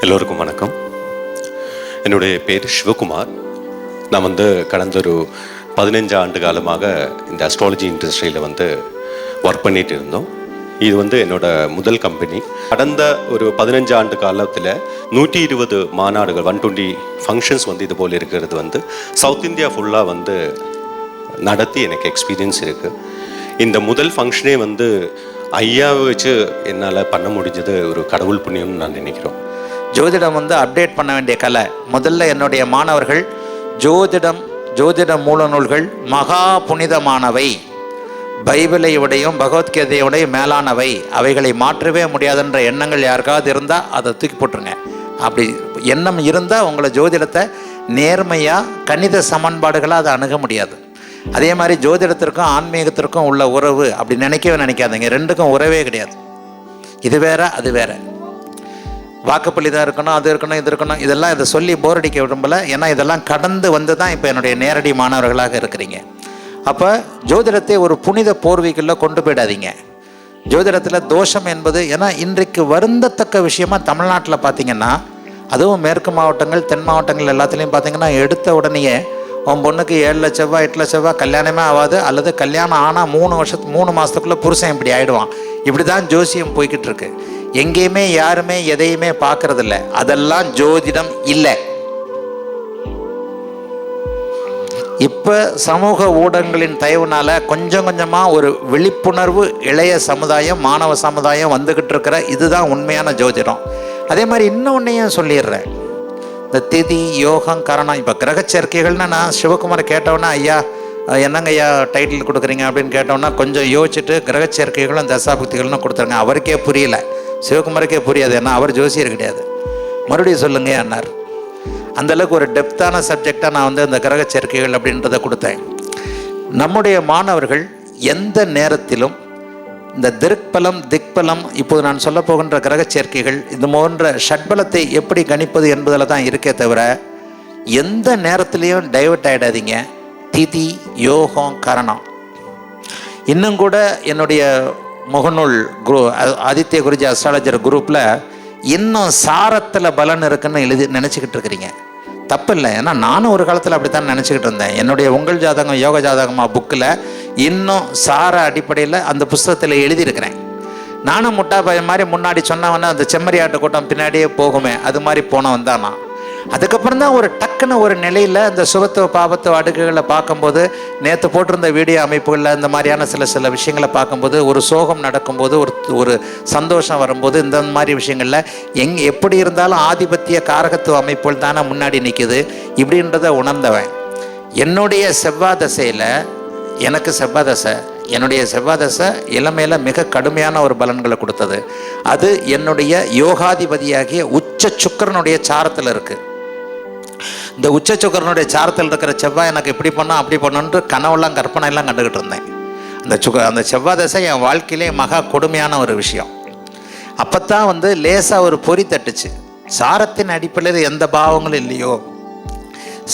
எல்லோருக்கும் வணக்கம். என்னுடைய பேர் சிவகுமார். நான் வந்து கடந்த ஒரு பதினஞ்சு ஆண்டு காலமாக இந்த அஸ்ட்ராலஜி இண்டஸ்ட்ரியில் வந்து ஒர்க் பண்ணிட்டு இருந்தோம். இது வந்து என்னோட முதல் கம்பெனி கடந்த ஒரு பதினஞ்சு ஆண்டு காலத்தில் நூற்றி இருபது மாநாடுகள் ஒன் டுவெண்ட்டி ஃபங்க்ஷன்ஸ் வந்து இது போல் இருக்கிறது வந்து சவுத் இந்தியா ஃபுல்லாக வந்து நடத்தி எனக்கு எக்ஸ்பீரியன்ஸ் இருக்குது இந்த முதல் ஃபங்க்ஷனே வந்து ஐயாவை வச்சு என்னால் பண்ண முடிஞ்சது ஒரு கடவுள் புண்ணியம்னு நான் நினைக்கிறோம். ஜோதிடம் வந்து அப்டேட் பண்ண வேண்டிய கலை. முதல்ல என்னுடைய மாணவர்கள் ஜோதிடம் ஜோதிட மூல நூல்கள் மகா புனிதமானவை. பைபிளை விடையும் பகவத்கீதையோடையும் மேலானவை. அவைகளை மாற்றவே முடியாதுன்ற எண்ணங்கள் யாருக்காவது இருந்தால் அதை தூக்கி போட்டுருங்க. அப்படி எண்ணம் இருந்தால் உங்களை ஜோதிடத்தை நேர்மையாக கணித சமன்பாடுகளாக அதை அணுக முடியாது. அதே மாதிரி ஜோதிடத்திற்கும் ஆன்மீகத்திற்கும் உள்ள உறவு அப்படி நினைக்கவே நினைக்காதீங்க. ரெண்டுக்கும் உறவே கிடையாது. இது வேற அது வேற. வாக்குப்பள்ளி தான் இருக்கணும் அது இருக்கணும் இது இருக்கணும். இதெல்லாம் இதை சொல்லி போர் அடிக்க விரும்பலை. ஏன்னா இதெல்லாம் கடந்து வந்து தான் இப்போ என்னுடைய நேரடி மாணவர்களாக இருக்கிறீங்க. அப்போ ஜோதிடத்தை ஒரு புனித போர்வீக்கில் கொண்டு போயிடாதீங்க. ஜோதிடத்தில் தோஷம் என்பது ஏன்னா இன்றைக்கு வருந்தத்தக்க விஷயமா தமிழ்நாட்டில் பார்த்தீங்கன்னா அதுவும் மேற்கு மாவட்டங்கள் தென் மாவட்டங்கள் எல்லாத்துலேயும் பார்த்தீங்கன்னா எடுத்த உடனேயே உன் பொண்ணுக்கு ஏழு லட்சவா எட்டு லட்சவா கல்யாணமே ஆகாது அல்லது கல்யாணம் ஆனால் மூணு வருஷத்து மூணு மாதத்துக்குள்ளே புருஷன் இப்படி ஆகிடுவான் இப்படி தான் ஜோசியம் போய்கிட்டு இருக்கு. எங்கேயுமே யாருமே எதையுமே பார்க்கறதில்ல. அதெல்லாம் ஜோதிடம் இல்லை. இப்போ சமூக ஊடகங்களின் தயவுனால கொஞ்சம் கொஞ்சமாக ஒரு விழிப்புணர்வு இளைய சமுதாயம் மாணவ சமுதாயம் வந்துக்கிட்டு இருக்கிற இதுதான் உண்மையான ஜோதிடம். அதே மாதிரி இன்னொன்னையும் சொல்லிடுறேன். இந்த திதி யோகம் கரணம் இப்போ கிரக சேர்க்கைகள்னு நான் சிவகுமார் கேட்டவொன்னே ஐயா என்னங்க ஐயா டைட்டில் கொடுக்குறீங்க? அப்படின்னு கேட்டோன்னா கொஞ்சம் யோசிச்சுட்டு கிரக சேர்க்கைகளும் தசாபுக்திகள்னு கொடுத்துருங்க. அவருக்கே புரியல. சிவகுமாருக்கே புரியாது ஏன்னா அவர் ஜோசியர் கிடையாது. மறுபடியும் சொல்லுங்க அண்ணார் அந்தளவுக்கு ஒரு டெப்த்தான சப்ஜெக்டாக நான் வந்து அந்த கிரக சேர்க்கைகள் அப்படின்றத கொடுத்தேன். நம்முடைய மாணவர்கள் எந்த நேரத்திலும் இந்த திருக்பலம் திக்பலம் இப்போது நான் சொல்ல போகின்ற கிரக சேர்க்கைகள் இது போன்ற ஷட்பலத்தை எப்படி கணிப்பது என்பதில் தான் இருக்கே தவிர எந்த நேரத்திலையும் டைவர்ட் ஆகிடாதீங்க திதி யோகம் கரணம். இன்னும் கூட என்னுடைய முகநூல் குரு ஆதித்ய குருஜி அஸ்ட்ராலஜர் குரூப்பில் இன்னும் சாரத்தில் பலன் இருக்குன்னு எழுதி நினச்சிக்கிட்டு இருக்கிறீங்க தப்பு இல்லை ஏன்னா நானும் ஒரு காலத்தில் அப்படி தான் நினச்சிக்கிட்டு இருந்தேன். என்னுடைய உங்கள் ஜாதகம் யோக ஜாதகமாக புக்கில் இன்னும் சார அடிப்படையில் அந்த புஸ்தகத்தில் எழுதியிருக்கிறேன். நானும் முட்டா பையன் மாதிரி முன்னாடி சொன்னவன அந்த செம்மறியாட்டு கூட்டம் பின்னாடியே போகுமே அது மாதிரி போனவன் தான் நான். அதுக்கப்புறம் தான் ஒரு டக்குன்னு ஒரு நிலையில் இந்த சுகத்துவ பாபத்துவ அடுக்குகளை பார்க்கும்போது நேற்று போட்டிருந்த வீடியோ அமைப்புகளில் இந்த மாதிரியான சில சில விஷயங்களை பார்க்கும்போது ஒரு சோகம் நடக்கும்போது ஒரு ஒரு சந்தோஷம் வரும்போது இந்த மாதிரி விஷயங்களில் எங் எப்படி இருந்தாலும் ஆதிபத்திய காரகத்துவ அமைப்புகள் தானே முன்னாடி நிற்கிது இப்படின்றத உணர்ந்தவன். என்னுடைய செவ்வாய் தசையில் எனக்கு செவ்வாய் தசை என்னுடைய செவ்வாய் தசை இளமையில் மிக கடுமையான ஒரு பலன்களை கொடுத்தது. அது என்னுடைய யோகாதிபதியாகிய உச்ச சுக்கரனுடைய சாரத்தில் இருக்குது இந்த உச்சச்சுக்கரனுடைய சாரத்தில் இருக்கிற செவ்வாய் எனக்கு இப்படி பண்ணால் அப்படி பண்ணுன்ட்டு கனவெல்லாம் கற்பனை எல்லாம் கண்டுக்கிட்டு இருந்தேன். அந்த சுக அந்த செவ்வாய் தசை என் வாழ்க்கையிலே மகா கொடுமையான ஒரு விஷயம். அப்போத்தான் வந்து லேசாக ஒரு பொறி தட்டுச்சு. சாரத்தின் அடிப்படையில் எந்த பாவங்களும் இல்லையோ.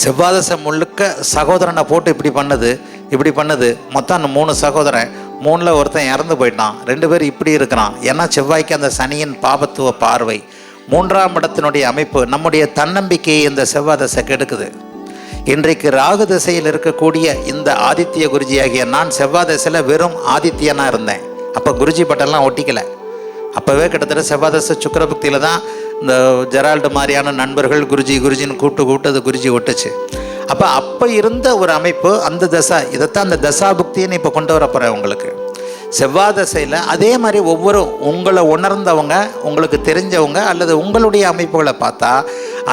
செவ்வாதசை முழுக்க சகோதரனை போட்டு இப்படி பண்ணுது இப்படி பண்ணுது. மொத்தம் அந்த மூணு சகோதரன் மூணில் ஒருத்தன் இறந்து போயிட்டான். ரெண்டு பேரும் இப்படி இருக்கிறான். ஏன்னா செவ்வாய்க்கு அந்த சனியின் பாபத்துவ பார்வை. மூன்றாம் இடத்தினுடைய அமைப்பு நம்முடைய தன்னம்பிக்கையை இந்த செவ்வாதசை கெடுக்குது. இன்றைக்கு ராகு திசையில் இருக்கக்கூடிய இந்த ஆதித்ய குருஜி ஆகிய நான் செவ்வாய் திசையில் வெறும் ஆதித்யனாக இருந்தேன். அப்போ குருஜி பட்டெல்லாம் ஒட்டிக்கலை. அப்போவே கிட்டத்தட்ட செவ்வாதச சுக்கரபக்தியில் தான் இந்த ஜெரால்டு மாதிரியான நண்பர்கள் குருஜி குருஜின்னு கூப்பிட்டு கூப்பிட்டு அது குருஜி ஒட்டுச்சு. அப்போ அப்போ இருந்த ஒரு அமைப்பு அந்த தசா. இதைத்தான் அந்த தசா தசாபுக்தின்னு இப்போ கொண்டு வர போகிறேன் உங்களுக்கு. செவ்வாய் தசையில் அதே மாதிரி ஒவ்வொரு உங்களை உணர்ந்தவங்க உங்களுக்கு தெரிஞ்சவங்க அல்லது உங்களுடைய அமைப்புகளை பார்த்தா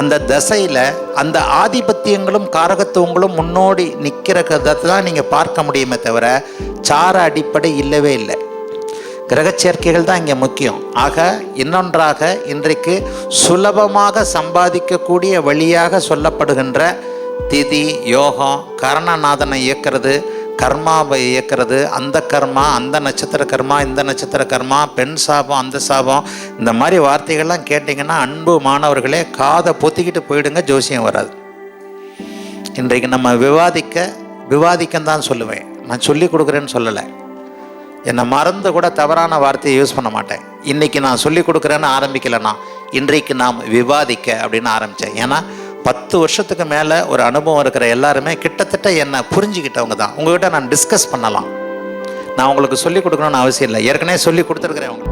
அந்த தசையில் அந்த ஆதிபத்தியங்களும் காரகத்துவங்களும் முன்னோடி நிற்கிற கதை தான் நீங்கள் பார்க்க முடியுமே தவிர சார அடிப்படை இல்லவே இல்லை. கிரகச்சேர்க்கைகள் தான் இங்கே முக்கியம். ஆக இன்னொன்றாக இன்றைக்கு சுலபமாக சம்பாதிக்கக்கூடிய வழியாக சொல்லப்படுகின்ற திதி யோகம் கரணநாதனை இயக்கிறது. கர்மாவை இயக்கிறது. அந்த கர்மா அந்த நட்சத்திர கர்மா இந்த நட்சத்திர கர்மா பெண் சாபம் அந்த சாபம் இந்த மாதிரி வார்த்தைகள்லாம் கேட்டிங்கன்னா அன்பு மாணவர்களே காதை பொத்திக்கிட்டு போயிடுங்க ஜோசியம் வராது. இன்றைக்கு நம்ம விவாதிக்க விவாதிக்கன்னு தான் சொல்லுவேன். நான் சொல்லி கொடுக்குறேன்னு சொல்லலை. என்னை மறந்து கூட தவறான வார்த்தையை யூஸ் பண்ண மாட்டேன். இன்றைக்கி நான் சொல்லி கொடுக்குறேன்னு ஆரம்பிக்கலைன்னா இன்றைக்கு நாம் விவாதிக்க அப்படின்னு ஆரம்பித்தேன் ஏன்னா பத்து வருஷத்துக்கு மேலே ஒரு அனுபவம் இருக்கிற எல்லாருமே கிட்டத்தட்ட என்னை புரிஞ்சுக்கிட்டவங்க தான். உங்ககிட்ட நான் டிஸ்கஸ் பண்ணலாம். நான் உங்களுக்கு சொல்லிக் கொடுக்கணும்னு அவசியம் இல்லை. ஏற்கனவே சொல்லி கொடுத்துருக்குறேன் உங்களுக்கு.